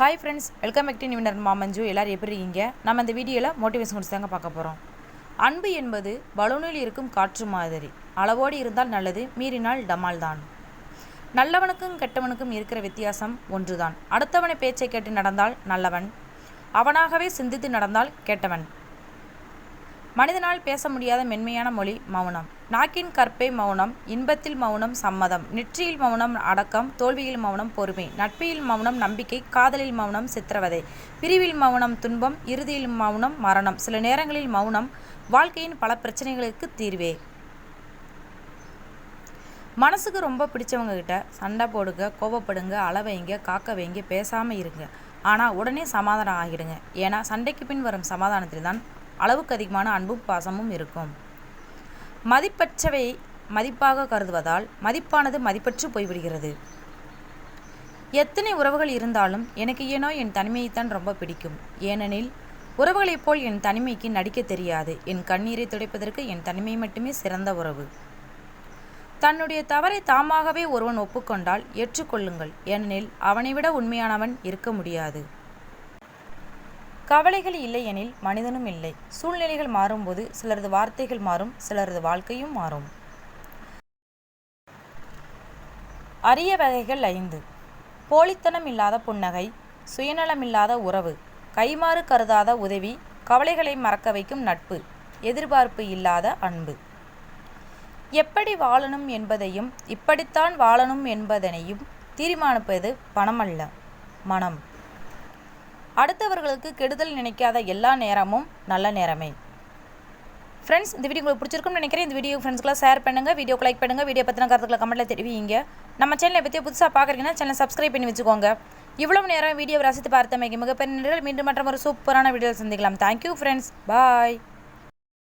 Hi friends welcome back to நிவினர் மாமஞ்சு எல்லோரும் எப்படி இருக்கீங்க? நம்ம இந்த வீடியோவில் மோட்டிவேஷன் கொடுத்து தாங்க பார்க்க போகிறோம் அன்பு என்பது பலூனில் இருக்கும் காற்று மாதிரி. அளவோடு இருந்தால் நல்லது மீறினால் டமால் தான். நல்லவனுக்கும் கெட்டவனுக்கும் இருக்கிற வித்தியாசம் ஒன்றுதான். அடுத்தவனை பேச்சை கேட்டு நடந்தால் நல்லவன். அவனாகவே சிந்தித்து நடந்தால் கெட்டவன். மனிதனால் பேச முடியாத மென்மையான மொழி மௌனம். நாக்கின் கற்பே மௌனம் இன்பத்தில் மௌனம் சம்மதம் நெற்றியில் மௌனம் அடக்கம் தோல்வியில் மௌனம் பொறுமை நட்பியில் மௌனம் நம்பிக்கை காதலில் மௌனம் சித்திரவதை பிரிவில் மௌனம் துன்பம் இறுதியில் மௌனம் மரணம் சில நேரங்களில் மௌனம் வாழ்க்கையின் பல பிரச்சனைகளுக்கு தீர்வே. மனசுக்கு ரொம்ப பிடிச்சவங்க கிட்ட சண்டை போடுங்க கோபப்படுங்க அளவைங்க காக்க வைங்க பேசாமல் இருங்க. ஆனால் உடனே சமாதானம் ஆகிடுங்க. ஏன்னா சண்டைக்கு பின் வரும் சமாதானத்தில் தான் அளவுக்கு அதிகமான அன்பும் பாசமும் இருக்கும். மதிப்பற்றவை மதிப்பாக கருதுவதால் மதிப்பானது மதிப்பற்று போய்விடுகிறது. எத்தனை உறவுகள் இருந்தாலும் எனக்கு ஏனோ என் தனிமையைத்தான் ரொம்ப பிடிக்கும். ஏனெனில் உறவுகளைப் போல் என் தனிமைக்கு நடிக்க தெரியாது. என் கண்ணீரை துடைப்பதற்கு என் தனிமை மட்டுமே சிறந்த உறவு. தன்னுடைய தவறை தாமாகவே ஒருவன் ஒப்புக்கொண்டால் ஏற்றுக்கொள்ளுங்கள். ஏனெனில் அவனை விட உண்மையானவன் இருக்க முடியாது. கவலைகள் இல்லை எனில் மனிதனும் இல்லை. சூழ்நிலைகள் மாறும்போது சிலரது வார்த்தைகள் மாறும் சிலரது வாழ்க்கையும் மாறும். அரிய வகைகள் ஐந்து. போலித்தனம் இல்லாத புன்னகை சுயநலமில்லாத உறவு கைமாறு கருதாத உதவி கவலைகளை மறக்க வைக்கும் நட்பு எதிர்பார்ப்பு இல்லாத அன்பு. எப்படி வாழணும் என்பதையும் இப்படித்தான் வாழணும் என்பதனையும் தீர்மானிப்பது பணமல்ல மனம். அடுத்தவர்களுக்கு கெடுதல் நினைக்காத எல்லா நேரமும் நல்ல நேரமே. ஃப்ரெண்ட்ஸ் இந்த வீடியோ உங்களுக்கு பிடிச்சிருக்கும்னு நினைக்கிறேன். இந்த வீடியோ ஃப்ரெண்ட்ஸ்க்குலாம் ஷேர் பண்ணுங்கள் வீடியோ லைக் பண்ணுங்கள் வீடியோ பற்றின கருத்துக்களை கமெண்ட்டில் தெரிவிங்க. நம்ம சேனலை பற்றி புதுசாக பார்க்குறீங்கன்னா சேனலை சப்ஸ்கிரைப் பண்ணி வச்சுக்கோங்க. இவ்வளவு நேரம் வீடியோவை ரசித்து பார்த்தமைக்கு மிகப்பெரிய நன்றிகள் மீண்டும் மற்றும் ஒரு சூப்பரான வீடியோ சந்திக்கலாம். Thank you friends bye